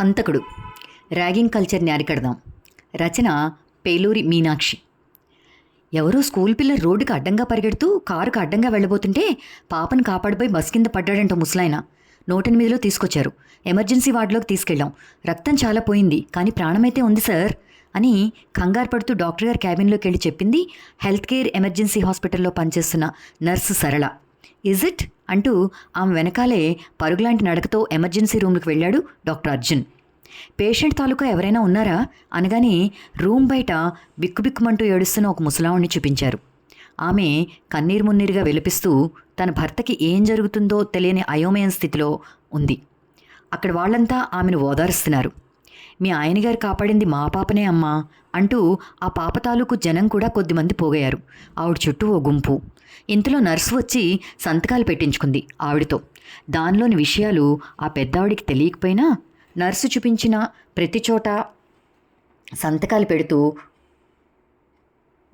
హంతకుడు. ర్యాగింగ్ కల్చర్ని అరికడదాం. రచన పేలూరి మీనాక్షి. ఎవరో స్కూల్ పిల్ల రోడ్డుకి అడ్డంగా పరిగెడుతూ కారుకు అడ్డంగా వెళ్ళబోతుంటే పాపను కాపాడిపోయి బస్ కింద పడ్డాడంట ముసలాయన. నూటెనిమిదిలో తీసుకొచ్చారు. ఎమర్జెన్సీ వార్డులోకి తీసుకెళ్ళాం. రక్తం చాలా పోయింది కానీ ప్రాణమైతే ఉంది సార్ అని కంగారు పడుతూ డాక్టర్ గారి క్యాబిన్లోకి వెళ్ళి చెప్పింది. హెల్త్ కేర్ ఎమర్జెన్సీ హాస్పిటల్లో పనిచేస్తున్న నర్సు సరళ. ఇజ్ ఇట్ అంటూ ఆమె వెనకాలే పరుగులాంటి నడకతో ఎమర్జెన్సీ రూమ్కి వెళ్ళాడు డాక్టర్ అర్జున్. పేషెంట్ తాలూకా ఎవరైనా ఉన్నారా? అనగానే రూమ్ బయట బిక్కుబిక్కుమంటూ ఏడుస్తున్న ఒక ముసలావుణ్ణి చూపించారు. ఆమె కన్నీరు మున్నీరుగా విలపిస్తూ తన భర్తకి ఏం జరుగుతుందో తెలియని అయోమయం స్థితిలో ఉంది. అక్కడ వాళ్ళంతా ఆమెను ఓదారుస్తున్నారు. మీ ఆయనగారు కాపాడింది మా పాపనే అమ్మా అంటూ ఆ పాప తాలూకు జనం కూడా కొద్దిమంది పోగయ్యారు. ఆవిడ చుట్టూ ఓ గుంపు. ఇంతలో నర్సు వచ్చి సంతకాలు పెట్టించుకుంది ఆవిడతో. దానిలోని విషయాలు ఆ పెద్దావిడికి తెలియకపోయినా నర్సు చూపించిన ప్రతి చోట సంతకాలు పెడుతూ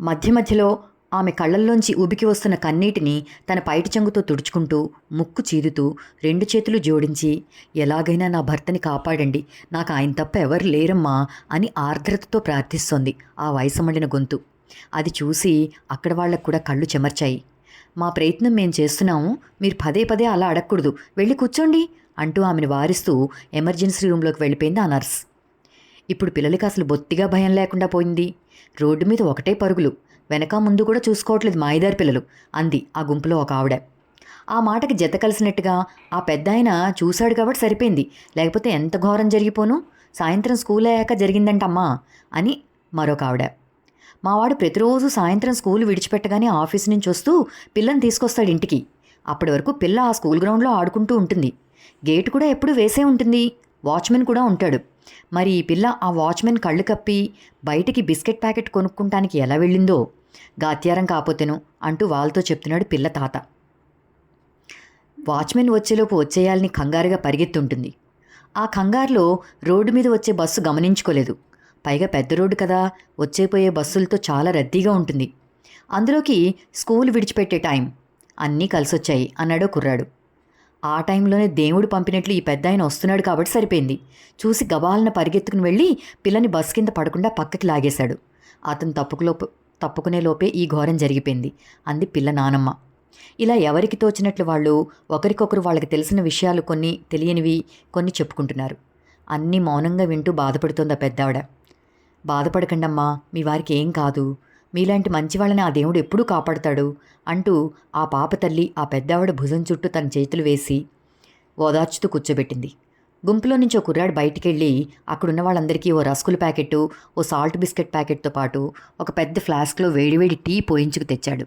మధ్య మధ్యలో ఆమె కళ్ళల్లోంచి ఉబికి వస్తున్న కన్నీటిని తన పైటి చెంగుతో తుడుచుకుంటూ ముక్కు చీదుతూ రెండు చేతులు జోడించి ఎలాగైనా నా భర్తని కాపాడండి నాకు ఆయన తప్ప ఎవరు లేరమ్మా అని ఆర్ద్రతతో ప్రార్థిస్తోంది ఆ వయసమడిన గొంతు. అది చూసి అక్కడ వాళ్ళకు కూడా కళ్ళు చెమర్చాయి. మా ప్రయత్నం మేం చేస్తున్నాము. మీరు పదే పదే అలా అడగకూడదు. వెళ్ళి కూర్చోండి అంటూ ఆమెను వారిస్తూ ఎమర్జెన్సీ రూమ్లోకి వెళ్ళిపోయింది ఆ నర్స్. ఇప్పుడు పిల్లలకి అసలు బొత్తిగా భయం లేకుండా పోయింది. రోడ్డు మీద ఒకటే పరుగులు. వెనక ముందు కూడా చూసుకోవట్లేదు మాయిదారి పిల్లలు అంది ఆ గుంపులో ఒక ఆవిడ. ఆ మాటకి జత కలిసినట్టుగా ఆ పెద్ద ఆయన చూశాడు కాబట్టి సరిపోయింది. లేకపోతే ఎంత ఘోరం జరిగిపోను? సాయంత్రం స్కూల్ అయ్యాక జరిగిందంటమ్మా అని మరొక ఆవిడ. మావాడు ప్రతిరోజు సాయంత్రం స్కూల్ విడిచిపెట్టగానే ఆఫీస్ నుంచి వస్తూ పిల్లని తీసుకొస్తాడు ఇంటికి. అప్పటి వరకు పిల్ల ఆ స్కూల్ గ్రౌండ్లో ఆడుకుంటూ ఉంటుంది. గేటు కూడా ఎప్పుడు వేసే ఉంటుంది. వాచ్మెన్ కూడా ఉంటాడు. మరి ఈ పిల్ల ఆ వాచ్మెన్ కళ్ళు కప్పి బయటికి బిస్కెట్ ప్యాకెట్ కొనుక్కుంటానికి ఎలా వెళ్ళిందో? గాత్యారం కాపోతేను అంటూ వాళ్ళతో చెప్తున్నాడు పిల్ల తాత. వాచ్మెన్ వచ్చేలోపు వచ్చేయాలని కంగారుగా పరిగెత్తుంటుంది. ఆ కంగారులో రోడ్డు మీద వచ్చే బస్సు గమనించుకోలేదు. పైగా పెద్ద రోడ్డు కదా వచ్చేపోయే బస్సులతో చాలా రద్దీగా ఉంటుంది. అందులోకి స్కూల్ విడిచిపెట్టే టైం. అన్నీ కలిసొచ్చాయి అన్నాడో కుర్రాడు. ఆ టైంలోనే దేవుడు పంపినట్లు ఈ పెద్ద ఆయన వస్తున్నాడు కాబట్టి సరిపోయింది. చూసి గబాలన పరిగెత్తుకుని వెళ్ళి పిల్లని బస్ కింద పడకుండా పక్కకి లాగేశాడు. అతను తప్పుకులోపు తప్పుకునే లోపే ఈ ఘోరం జరిగిపోయింది. అంది పిల్ల నానమ్మ. ఇలా ఎవరికి తోచినట్లు వాళ్ళు ఒకరికొకరు వాళ్ళకి తెలిసిన విషయాలు కొన్ని తెలియనివి కొన్ని చెప్పుకుంటున్నారు. అన్నీ మౌనంగా వింటూ బాధపడుతోంది ఆ పెద్దావిడ. బాధపడకండమ్మా మీ వారికి ఏం కాదు. మీలాంటి మంచివాళ్ళని ఆ దేవుడు ఎప్పుడూ కాపాడుతాడు అంటూ ఆ పాప తల్లి ఆ పెద్దావిడ భుజం చుట్టూ తన చేతులు వేసి ఓదార్చుతూ కూర్చోబెట్టింది. గుంపులో నుంచి ఒక కుర్రాడు బయటికెళ్ళి అక్కడున్న వాళ్ళందరికీ ఓ రస్కుల ప్యాకెట్ ఓ సాల్ట్ బిస్కెట్ ప్యాకెట్తో పాటు ఒక పెద్ద ఫ్లాస్క్లో వేడివేడి టీ పోయించుకు తెచ్చాడు.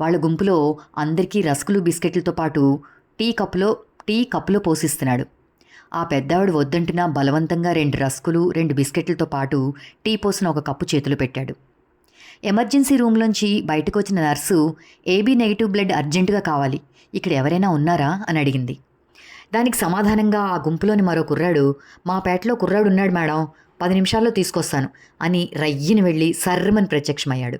వాళ్ళ గుంపులో అందరికీ రస్కులు బిస్కెట్లతో పాటు టీ కప్పులో టీ కప్పులో పోసిస్తున్నాడు. ఆ పెద్దావిడ వద్దంటున్నా బలవంతంగా రెండు రస్కులు రెండు బిస్కెట్లతో పాటు టీ పోసిన ఒక కప్పు చేతులు పెట్టాడు. ఎమర్జెన్సీ రూమ్లోంచి బయటకు వచ్చిన నర్సు ఏబీ నెగిటివ్ బ్లడ్ అర్జెంటుగా కావాలి. ఇక్కడ ఎవరైనా ఉన్నారా? అని అడిగింది. దానికి సమాధానంగా ఆ గుంపులోని మరో కుర్రాడు మా పేటలో కుర్రాడు ఉన్నాడు మేడం పది నిమిషాల్లో తీసుకొస్తాను అని రయ్యిని వెళ్ళి సర్రమని ప్రత్యక్షమయ్యాడు.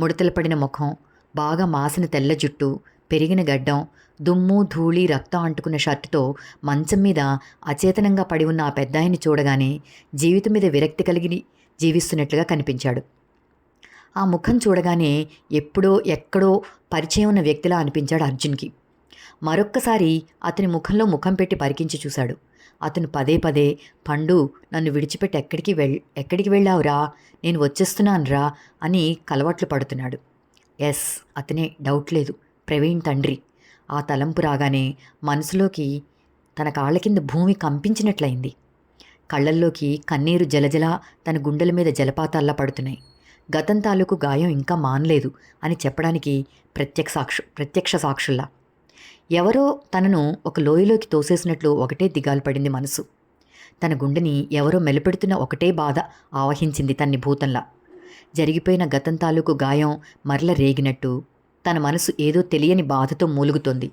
ముడతలు పడిన ముఖం బాగా మాసిన తెల్ల జుట్టు పెరిగిన గడ్డం దుమ్ము ధూళి రక్తం అంటుకున్న షర్టుతో మంచం మీద అచేతనంగా పడి ఉన్న ఆ పెద్దాయని చూడగానే జీవితం మీద విరక్తి కలిగి జీవిస్తున్నట్లుగా కనిపించాడు. ఆ ముఖం చూడగానే ఎప్పుడో ఎక్కడో పరిచయం ఉన్న వ్యక్తిలా అనిపించాడు అర్జున్కి. మరొక్కసారి అతని ముఖంలో ముఖం పెట్టి పరికించి చూశాడు. అతను పదే పదే పండు నన్ను విడిచిపెట్టి ఎక్కడికి వెళ్ ఎక్కడికి వెళ్ళావురా? నేను వచ్చేస్తున్నానురా అని కలవట్లు పడుతున్నాడు. ఎస్ అతనే డౌట్ లేదు. ప్రవీణ్ తండ్రి. ఆ తలంపు రాగానే మనసులోకి తన కాళ్ళ కింద భూమి కంపించినట్లయింది. కళ్ళల్లోకి కన్నీరు జలజల తన గుండెల మీద జలపాతాల్లా పడుతున్నాయి. గతం తాలూకు గాయం ఇంకా మానలేదు అని చెప్పడానికి ప్రత్యక్ష సాక్షు ప్రత్యక్ష సాక్షుల్లా. ఎవరో తనను ఒక లోయలోకి తోసేసినట్లు ఒకటే దిగాలు పడింది మనసు. తన గుండెని ఎవరో మెలిపెడుతున్న ఒకటే బాధ ఆవహించింది తన్ని భూతంలా. జరిగిపోయిన గతం తాలూకు గాయం మరల రేగినట్టు తన మనసు ఏదో తెలియని బాధతో మూలుగుతోంది.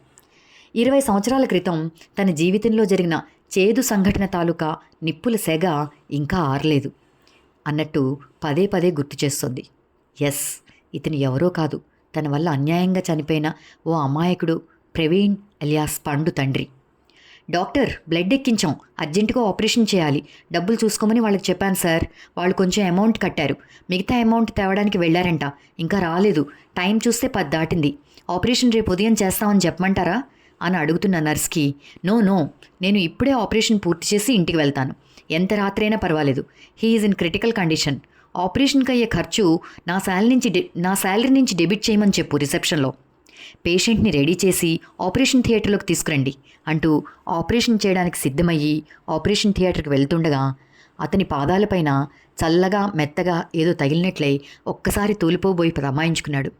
ఇరవై సంవత్సరాల క్రితం తన జీవితంలో జరిగిన చేదు సంఘటన తాలూకా నిప్పుల సెగ ఇంకా ఆరలేదు. అన్నట్టు పదే పదే గుర్తు చేస్తుంది. ఎస్ ఇతను ఎవరో కాదు. తన వల్ల అన్యాయంగా చనిపోయిన ఓ అమాయకుడు ప్రవీణ్ అలియాస్ పండు తండ్రి. డాక్టర్ బ్లడ్ ఎక్కించాం. అర్జెంటుగా ఆపరేషన్ చేయాలి. డబ్బులు చూసుకోమని వాళ్ళకి చెప్పాను సార్. వాళ్ళు కొంచెం అమౌంట్ కట్టారు. మిగతా అమౌంట్ తేవడానికి వెళ్ళారంట. ఇంకా రాలేదు. టైం చూస్తే పది దాటింది. ఆపరేషన్ రేపు ఉదయం చేస్తామని చెప్పమంటారా? అని అడుగుతున్న నర్స్కి నో నో. నేను ఇప్పుడే ఆపరేషన్ పూర్తి చేసి ఇంటికి వెళ్తాను. ఎంత రాత్రైనా పర్వాలేదు. He is in critical condition. ఆపరేషన్కి అయ్యే ఖర్చు నా శాలరీ నుంచి డె నా శాలరీ నుంచి డెబిట్ చేయమని చెప్పు రిసెప్షన్లో. పేషెంట్ని రెడీ చేసి ఆపరేషన్ థియేటర్లోకి తీసుకురండి అంటూ ఆపరేషన్ చేయడానికి సిద్ధమయ్యి ఆపరేషన్ థియేటర్కి వెళ్తుండగా అతని పాదాలపైన చల్లగా మెత్తగా ఏదో తగిలినట్లయి ఒక్కసారి తూలిపోబోయి ప్రమాయించుకున్నాడు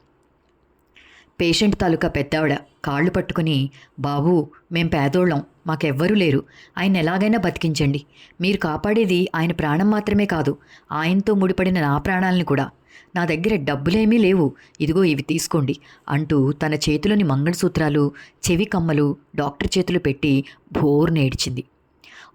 పేషెంట్ తాలూకా పెద్దావిడ కాళ్ళు పట్టుకుని బాబు మేం పేదోళ్ళం మాకెవ్వరూ లేరు. ఆయన ఎలాగైనా బతికించండి. మీరు కాపాడేది ఆయన ప్రాణం మాత్రమే కాదు ఆయనతో ముడిపడిన నా ప్రాణాలని కూడా. నా దగ్గర డబ్బులేమీ లేవు. ఇదిగో ఇవి తీసుకోండి అంటూ తన చేతిలోని మంగళసూత్రాలు చెవి కమ్మలు డాక్టర్ చేతులు పెట్టి బోరు నేడ్చింది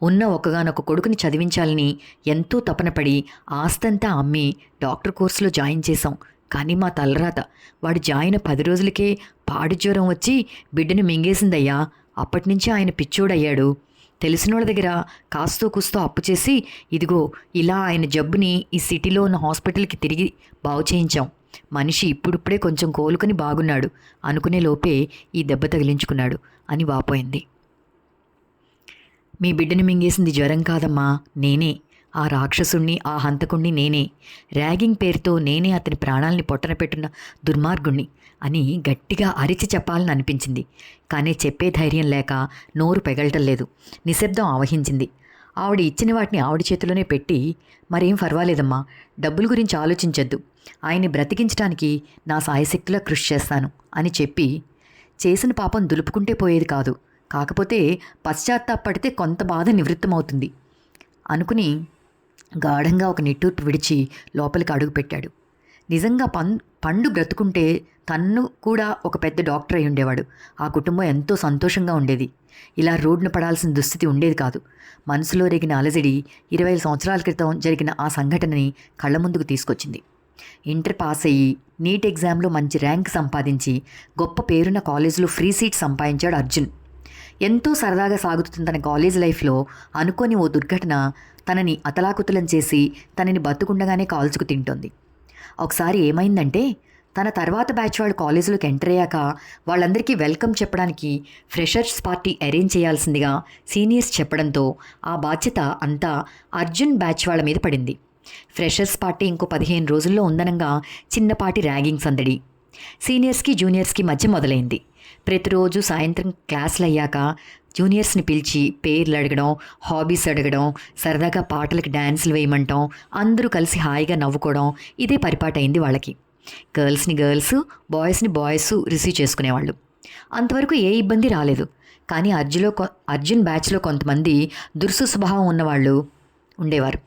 ఉన్న ఒకగానొక కొడుకుని చదివించాలని ఎంతో తపనపడి ఆస్తంతా అమ్మి డాక్టర్ కోర్సులో జాయిన్ చేశాం. కానీ మా తలరాత వాడు జాయిన్ పది రోజులకే పాడి జ్వరం వచ్చి బిడ్డను మింగేసిందయ్యా. అప్పటినుంచి ఆయన పిచ్చోడయ్యాడు. తెలిసినోళ్ళ దగ్గర కాస్తో కూస్తో అప్పు చేసి ఇదిగో ఇలా ఆయన జబ్బుని ఈ సిటీలో ఉన్న హాస్పిటల్కి తిరిగి బాగు చేయించాం. మనిషి ఇప్పుడిప్పుడే కొంచెం కోలుకొని బాగున్నాడు. అనుకునే లోపే ఈ దెబ్బ తగిలించుకున్నాడు అని వాపోయింది. మీ బిడ్డని మింగేసింది జ్వరం కాదమ్మా నేనే. ఆ రాక్షసుణ్ణి ఆ హంతకుణ్ణి నేనే. ర్యాగింగ్ పేరుతో నేనే అతని ప్రాణాల్ని పొట్టన పెట్టున్న దుర్మార్గుణ్ణి. అని గట్టిగా అరిచి చెప్పాలని అనిపించింది కానీ చెప్పే ధైర్యం లేక నోరు పెగలటం లేదు. నిశ్శబ్దం ఆవహించింది. ఆవిడ ఇచ్చిన వాటిని ఆవిడ చేతిలోనే పెట్టి మరేం పర్వాలేదమ్మా డబ్బుల గురించి ఆలోచించొద్దు. ఆయన్ని బ్రతికించడానికి నా సాయశక్తిలో కృషి చేస్తాను అని చెప్పి చేసిన పాపం దులుపుకుంటే పోయేది కాదు. కాకపోతే పశ్చాత్తాపడితే కొంత బాధ నివృత్తమవుతుంది. అనుకుని గాఢంగా ఒక నిట్టూర్పు విడిచి లోపలికి అడుగుపెట్టాడు. నిజంగా పన్ పండు బ్రతుకుంటే తన్ను కూడా ఒక పెద్ద డాక్టర్ అయి ఉండేవాడు. ఆ కుటుంబం ఎంతో సంతోషంగా ఉండేది. ఇలా రోడ్డున పడాల్సిన దుస్థితి ఉండేది కాదు. మనసులో రేగిన అలజడి ఇరవై సంవత్సరాల క్రితం జరిగిన ఆ సంఘటనని కళ్ళ ముందుకు తీసుకొచ్చింది. ఇంటర్ పాస్ అయ్యి నీట్ ఎగ్జామ్లో మంచి ర్యాంక్ సంపాదించి గొప్ప పేరున్న కాలేజీలో ఫ్రీ సీట్ సంపాదించాడు అర్జున్. ఎంతో సరదాగా సాగుతున్న తన కాలేజ్ లైఫ్లో అనుకోని ఓ దుర్ఘటన తనని అతలాకుతలం చేసి తనని బతుకుండగానే కాల్చుకు తింటోంది. ఒకసారి ఏమైందంటే తన తర్వాత బ్యాచ్ వాళ్ళు కాలేజీలోకి ఎంటర్ అయ్యాక వాళ్ళందరికీ వెల్కమ్ చెప్పడానికి ఫ్రెషర్స్ పార్టీ అరేంజ్ చేయాల్సిందిగా సీనియర్స్ చెప్పడంతో ఆ బాధ్యత అంతా అర్జున్ బ్యాచ్ వాళ్ళ మీద పడింది. ఫ్రెషర్స్ పార్టీ ఇంకో పదిహేను రోజుల్లో ఉందనంగా చిన్నపాటి ర్యాగింగ్ సందడి. సీనియర్స్కి జూనియర్స్కి మధ్య మొదలైంది. ప్రతిరోజు సాయంత్రం క్లాసులు అయ్యాక జూనియర్స్ని పిలిచి పేర్లు అడగడం హాబీస్ అడగడం సరదాగా పాటలకి డ్యాన్సులు వేయమంటాం అందరూ కలిసి హాయిగా నవ్వుకోవడం ఇదే పరిపాటైంది వాళ్ళకి. గర్ల్స్ని గర్ల్స్ బాయ్స్ని బాయ్స్ రిసీవ్ చేసుకునేవాళ్ళు. అంతవరకు ఏ ఇబ్బంది రాలేదు. కానీ అర్జులో కొ- అర్జున్ బ్యాచ్లో కొంతమంది దురుసు స్వభావం ఉన్నవాళ్ళు ఉండేవారు.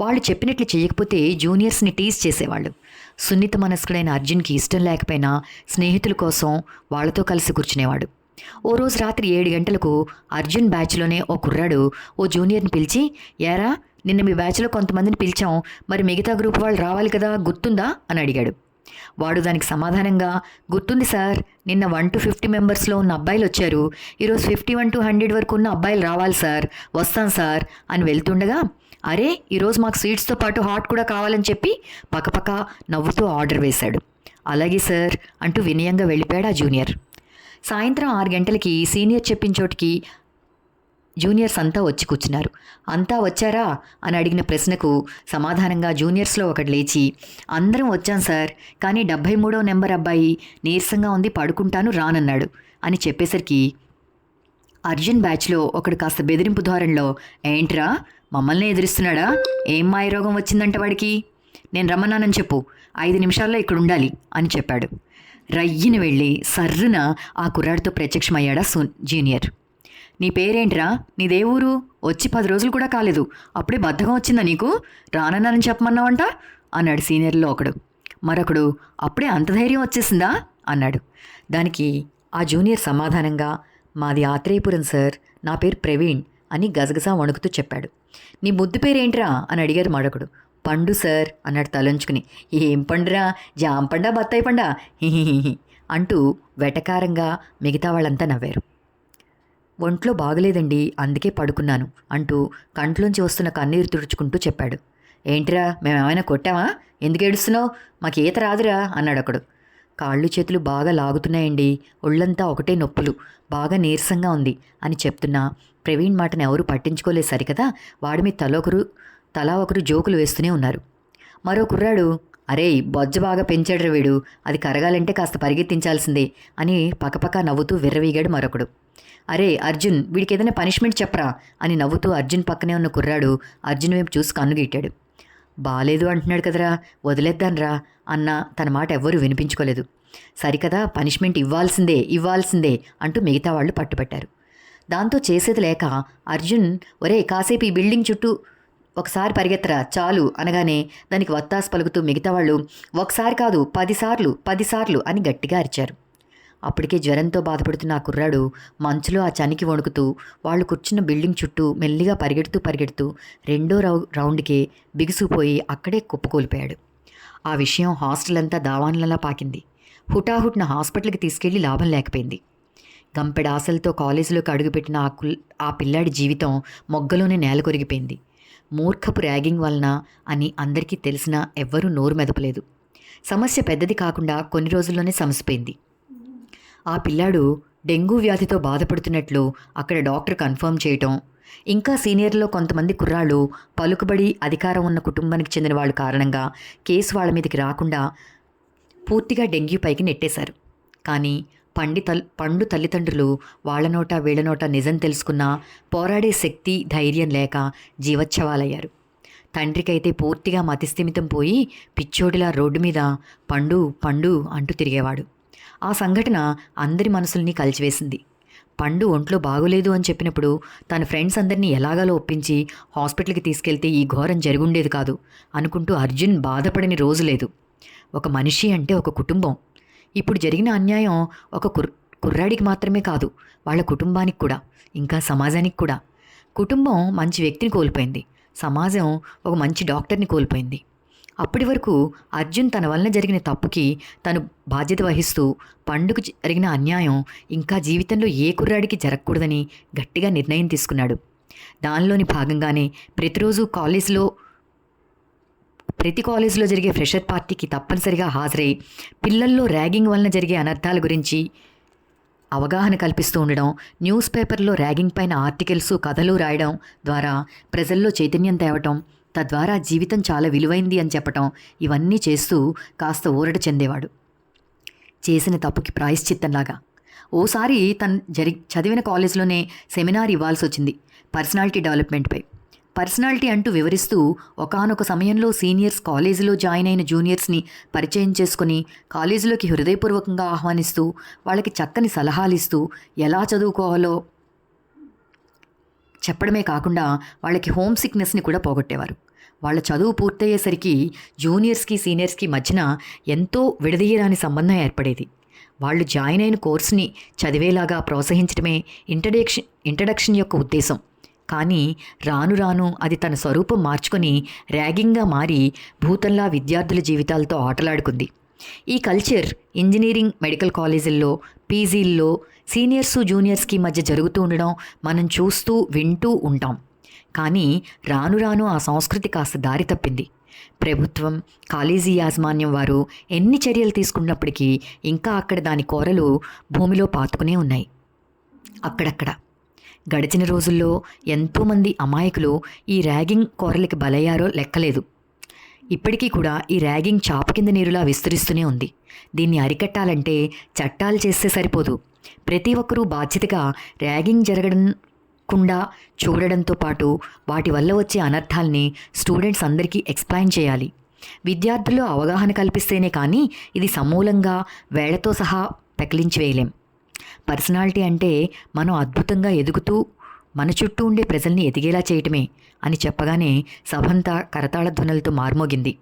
వాళ్ళు చెప్పినట్లు చేయకపోతే జూనియర్స్ని టీజ్ చేసేవాళ్ళు. సున్నిత మనస్కుడైన అర్జున్కి ఇష్టం లేకపోయినా స్నేహితుల కోసం వాళ్ళతో కలిసి కూర్చునేవాడు. ఓ రోజు రాత్రి ఏడు గంటలకు అర్జున్ బ్యాచ్లోనే ఓ కుర్రాడు ఓ జూనియర్ని పిలిచి ఏరా నిన్న మీ బ్యాచ్లో కొంతమందిని పిలిచాం మరి మిగతా గ్రూప్ వాళ్ళు రావాలి కదా గుర్తుందా? అని అడిగాడు. వాడు దానికి సమాధానంగా గుర్తుంది సార్ నిన్న వన్ టు ఫిఫ్టీ మెంబర్స్లో ఉన్న అబ్బాయిలు వచ్చారు. ఈరోజు ఫిఫ్టీ వన్ టు హండ్రెడ్ వరకు ఉన్న అబ్బాయిలు రావాలి సార్ వస్తాం సార్ అని వెళ్తుండగా అరే ఈరోజు మాకు స్వీట్స్తో పాటు హాట్ కూడా కావాలని చెప్పి పక్కపక్క నవ్వుతూ ఆర్డర్ వేశాడు. అలాగే సార్ అంటూ వినయంగా వెళ్ళిపోయాడు ఆ జూనియర్. సాయంత్రం ఆరు గంటలకి సీనియర్ చెప్పిన చోటికి జూనియర్స్ అంతా వచ్చి కూర్చున్నారు. అంతా వచ్చారా? అని అడిగిన ప్రశ్నకు సమాధానంగా జూనియర్స్లో ఒకటి లేచి అందరం వచ్చాం సార్ కానీ డెబ్భై మూడో నెంబర్ అబ్బాయి నీరసంగా ఉంది పడుకుంటాను రానన్నాడు అని చెప్పేసరికి అర్జున్ బ్యాచ్లో ఒకడు కాస్త బెదిరింపు ధోరణిలో ఏంట్రా మమ్మల్ని ఎదిరిస్తున్నాడా? ఏం మాయరోగం వచ్చిందంట వాడికి? నేను రమ్మన్నానని చెప్పు ఐదు నిమిషాల్లో ఇక్కడ ఉండాలి అని చెప్పాడు. రయ్యిన వెళ్ళి సర్రున ఆ కుర్రాడితో ప్రత్యక్షమయ్యాడా సు జూనియర్. నీ పేరేంట్రా? నీదేవూరు వచ్చి పది రోజులు కూడా కాలేదు. అప్పుడే బద్ధకం వచ్చిందా నీకు? రానన్నానని చెప్పమన్నావంట? అన్నాడు సీనియర్లో ఒకడు. మరొకడు అప్పుడే అంత ధైర్యం వచ్చేసిందా? అన్నాడు. దానికి ఆ జూనియర్ సమాధానంగా మాది ఆత్రేయపురం సార్ నా పేరు ప్రవీణ్ అని గజగజా వణుకుతూ చెప్పాడు. నీ ముద్దు పేరేంట్రా? అని అడిగారు మరొకడు. పండు సార్ అన్నాడు తలంచుకుని. ఏం పండురా? జామ పండా బత్తాయి పండా? అంటూ వెటకారంగా మిగతా వాళ్ళంతా నవ్వారు. ఒంట్లో బాగలేదండి అందుకే పడుకున్నాను అంటూ కంట్లోంచి వస్తున్న కన్నీరు తుడుచుకుంటూ చెప్పాడు. ఏంటిరా మేమేమైనా కొట్టామా? ఎందుకు ఏడుస్తున్నావు? మాకు ఈత రాదురా అన్నాడు ఒకడు. కాళ్ళు చేతులు బాగా లాగుతున్నాయండి ఒళ్ళంతా ఒకటే నొప్పులు బాగా నీరసంగా ఉంది అని చెప్తున్నా ప్రవీణ్ మాటను ఎవరు పట్టించుకోలేదు సరికదా? వాడి మీద తలొకరు తలా ఒకరు జోకులు వేస్తూనే ఉన్నారు. మరో కుర్రాడు అరే బొజ్జ బాగా పెంచాడు వీడు. అది కరగాలంటే కాస్త పరిగెత్తించాల్సిందే అని పక్కపక్క నవ్వుతూ విర్రవీగాడు మరొకడు. అరే అర్జున్ వీడికి ఏదైనా పనిష్మెంట్ చెప్పరా అని నవ్వుతూ అర్జున్ పక్కనే ఉన్న కుర్రాడు అర్జున్ వైపు చూసి కన్నుగీటాడు బాలేదు అంటున్నాడు కదరా వదిలేద్దాన్రా అన్న తన మాట ఎవ్వరూ వినిపించుకోలేదు. సరికదా పనిష్మెంట్ ఇవ్వాల్సిందే ఇవ్వాల్సిందే అంటూ మిగతా వాళ్ళు పట్టుబట్టారు. దాంతో చేసేది లేక అర్జున్ ఒరే కాసేపు ఈ బిల్డింగ్ చుట్టూ ఒకసారి పరిగెత్తరా చాలు అనగానే దానికి వత్తాసు పలుకుతూ మిగతా వాళ్ళు ఒకసారి కాదు పదిసార్లు పదిసార్లు అని గట్టిగా అరిచారు. అప్పటికే జ్వరంతో బాధపడుతున్న ఆ కుర్రాడు మంచులో ఆ చనికి వణుకుతూ వాళ్ళు కూర్చున్న బిల్డింగ్ చుట్టూ మెల్లిగా పరిగెడుతూ పరిగెడుతూ రెండో రౌ రౌండ్కే బిగుసుపోయి అక్కడే కుప్పకూలిపోయాడు ఆ విషయం హాస్టల్ అంతా దావాన్లలా పాకింది. హుటాహుట్న హాస్పిటల్కి తీసుకెళ్ళి లాభం లేకపోయింది. గంపెడ ఆశలతో కాలేజీలోకి అడుగుపెట్టిన ఆ కుల్ ఆ పిల్లాడి జీవితం మొగ్గలోనే నేల కొరిగిపోయింది. మూర్ఖపు ర్యాగింగ్ వలన అని అందరికీ తెలిసినా ఎవ్వరూ నోరు మెదపలేదు. సమస్య పెద్దది కాకుండా కొన్ని రోజుల్లోనే సమసిపోయింది. ఆ పిల్లాడు డెంగూ వ్యాధితో బాధపడుతున్నట్లు అక్కడ డాక్టర్ కన్ఫర్మ్ చేయటం ఇంకా సీనియర్లో కొంతమంది కుర్రాళ్ళు పలుకుబడి అధికారం ఉన్న కుటుంబానికి చెందిన వాళ్ళు కారణంగా కేసు వాళ్ళ మీదకి రాకుండా పూర్తిగా డెంగ్యూ పైకి నెట్టేశారు. కానీ పండి తల్ పండు తల్లిదండ్రులు వాళ్ళ నోట వీళ్ళ నోట నిజం తెలుసుకున్నా పోరాడే శక్తి ధైర్యం లేక జీవచ్ఛవాలయ్యారు తండ్రికైతే పూర్తిగా మతిస్థిమితం పోయి పిచ్చోడిలా రోడ్డు మీద పండు పండు అంటూ తిరిగేవాడు. ఆ సంఘటన అందరి మనసుల్ని కలిచివేసింది. పండు ఒంట్లో బాగోలేదు అని చెప్పినప్పుడు తన ఫ్రెండ్స్ అందరినీ ఎలాగాలో ఒప్పించి హాస్పిటల్కి తీసుకెళ్తే ఈ ఘోరం జరుగుండేది కాదు అనుకుంటూ అర్జున్ బాధపడని రోజు లేదు. ఒక మనిషి అంటే ఒక కుటుంబం. ఇప్పుడు జరిగిన అన్యాయం ఒక కుర్ కుర్రాడికి మాత్రమే కాదు వాళ్ళ కుటుంబానికి కూడా ఇంకా సమాజానికి కూడా. కుటుంబం మంచి వ్యక్తిని కోల్పోయింది. సమాజం ఒక మంచి డాక్టర్ని కోల్పోయింది. అప్పటి వరకు అర్జున్ తన వలన జరిగిన తప్పుకి తను బాధ్యత వహిస్తూ పండుగ జరిగిన అన్యాయం ఇంకా జీవితంలో ఏ కుర్రాడికి జరగకూడదని గట్టిగా నిర్ణయం తీసుకున్నాడు. దానిలోని భాగంగానే ప్రతిరోజు కాలేజీలో ప్రతి కాలేజీలో జరిగే ఫ్రెషర్ పార్టీకి తప్పనిసరిగా హాజరై పిల్లల్లో ర్యాగింగ్ వలన జరిగే అనర్థాల గురించి అవగాహన కల్పిస్తూ ఉండడం న్యూస్ పేపర్లో ర్యాగింగ్ పైన ఆర్టికల్స్ కథలు రాయడం ద్వారా ప్రజల్లో చైతన్యం తేవటం తద్వారా జీవితం చాలా విలువైంది అని చెప్పటం ఇవన్నీ చేస్తూ కాస్త ఊరట చెందేవాడు. చేసిన తప్పుకి ప్రాయశ్చిత్తంలాగా. ఓసారి తను జరి చదివిన కాలేజీలోనే సెమినార్ ఇవ్వాల్సి వచ్చింది పర్సనాలిటీ డెవలప్మెంట్పై పర్సనాలిటీ అంటూ వివరిస్తూ ఒకానొక సమయంలో సీనియర్స్ కాలేజీలో జాయిన్ అయిన జూనియర్స్ని పరిచయం చేసుకుని కాలేజీలోకి హృదయపూర్వకంగా ఆహ్వానిస్తూ వాళ్ళకి చక్కని సలహాలు ఇస్తూ ఎలా చదువుకోవాలో చెప్పడమే కాకుండా వాళ్ళకి హోమ్ సిక్నెస్ని కూడా పోగొట్టేవారు. వాళ్ళ చదువు పూర్తయ్యేసరికి జూనియర్స్కి సీనియర్స్కి మధ్యన ఎంతో విడదీయరాని సంబంధం ఏర్పడేది. వాళ్ళు జాయిన్ అయిన కోర్సుని చదివేలాగా ప్రోత్సహించడమే ఇంట్రడక్షన్ ఇంట్రడక్షన్ యొక్క ఉద్దేశం. కానీ రాను రాను అది తన స్వరూపం మార్చుకొని ర్యాగింగ్గా మారి భూతంలా విద్యార్థుల జీవితాలతో ఆటలాడుకుంది. ఈ కల్చర్ ఇంజనీరింగ్ మెడికల్ కాలేజీల్లో పీజీల్లో సీనియర్స్ జూనియర్స్కి మధ్య జరుగుతూ ఉండడం మనం చూస్తూ వింటూ ఉంటాం. కానీ రాను రాను ఆ సంస్కృతి కాస్త దారి తప్పింది. ప్రభుత్వం కాలేజీ యాజమాన్యం వారు ఎన్ని చర్యలు తీసుకున్నప్పటికీ ఇంకా అక్కడ దాని కోరలు భూమిలో పాతుకునే ఉన్నాయి. అక్కడక్కడ గడిచిన రోజుల్లో ఎంతోమంది అమాయకులు ఈ ర్యాగింగ్ కోరలకి బలయ్యారో లెక్కలేదు. ఇప్పటికీ కూడా ఈ ర్యాగింగ్ చాప కింద నీరులా విస్తరిస్తూనే ఉంది. దీన్ని అరికట్టాలంటే చట్టాలు చేస్తే సరిపోదు. ప్రతి ఒక్కరూ బాధ్యతగా ర్యాగింగ్ జరగకుండా చూడడంతో పాటు వాటి వల్ల వచ్చే అనర్థాల్ని స్టూడెంట్స్ అందరికీ ఎక్స్ప్లెయిన్ చేయాలి. విద్యార్థుల్లో అవగాహన కల్పిస్తేనే కానీ ఇది సమూలంగా వేళతో సహా పెకిలించి వేయలేం. పర్సనాలిటీ అంటే మనం అద్భుతంగా ఎదుగుతూ మన చుట్టూ ఉండే ప్రజల్ని ఎదిగేలా చేయటమే అని చెప్పగానే సభంతా కరతాళ ధ్వనులతో మార్మోగింది.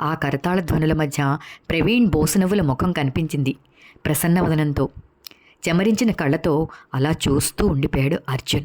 ఆ కరతాళ ధ్వనుల మధ్య ప్రవీణ్ బోసునవ్వుల ముఖం కనిపించింది ప్రసన్నవదనంతో. చెమరించిన కళ్ళతో అలా చూస్తూ ఉండిపోయాడు అర్జున్.